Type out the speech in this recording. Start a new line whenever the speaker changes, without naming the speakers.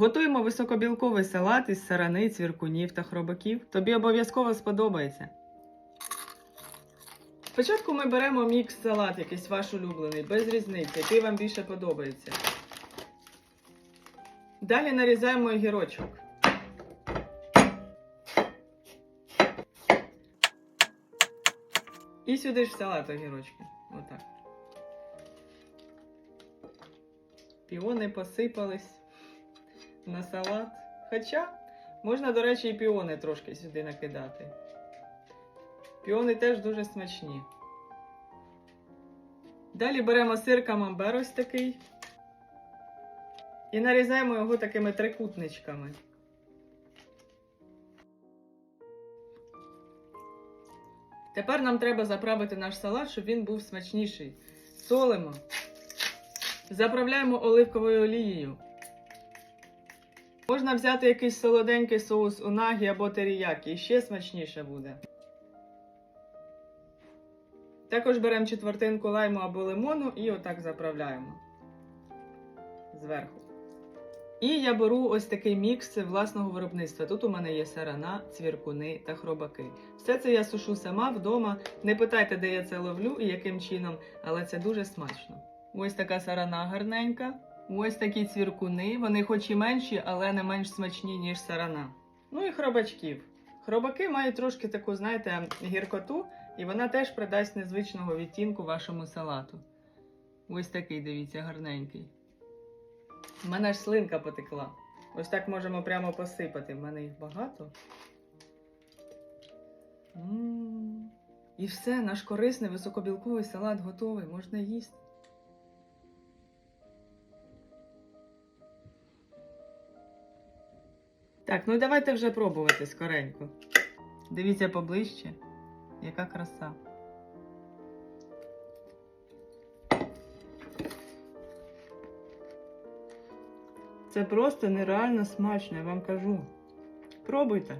Готуємо високобілковий салат із сарани, цвіркунів та хробаків. Тобі обов'язково сподобається. Спочатку ми беремо мікс салат, якийсь ваш улюблений, без різниці, який вам більше подобається. Далі нарізаємо огірочок. І сюди ж салат огірочки. Отак. Піони посипались на салат. Хоча можна, до речі, і піони трошки сюди накидати. Піони теж дуже смачні. Далі беремо сир камамбер ось такий. І нарізаємо його такими трикутничками. Тепер нам треба заправити наш салат, щоб він був смачніший. Солимо. Заправляємо оливковою олією. Можна взяти якийсь солоденький соус унагі або теріякі, і ще смачніше буде. Також беремо четвертинку лайму або лимону і отак заправляємо зверху. І я беру ось такий мікс власного виробництва. Тут у мене є сарана, цвіркуни та хробаки. Все це я сушу сама вдома. Не питайте, де я це ловлю і яким чином, але це дуже смачно. Ось така сарана гарненька. Ось такі цвіркуни. Вони хоч і менші, але не менш смачні, ніж сарана. Ну і хробачків. Хробаки мають трошки таку, знаєте, гіркоту, і вона теж придасть незвичного відтінку вашому салату. Ось такий, дивіться, гарненький. У мене аж слинка потекла. Ось так можемо прямо посипати. В мене їх багато. М. І все, наш корисний високобілковий салат готовий, можна їсти. Так, ну давайте вже пробувати скоренько. Дивіться поближче, яка краса. Це просто нереально смачно, я вам кажу. Пробуйте.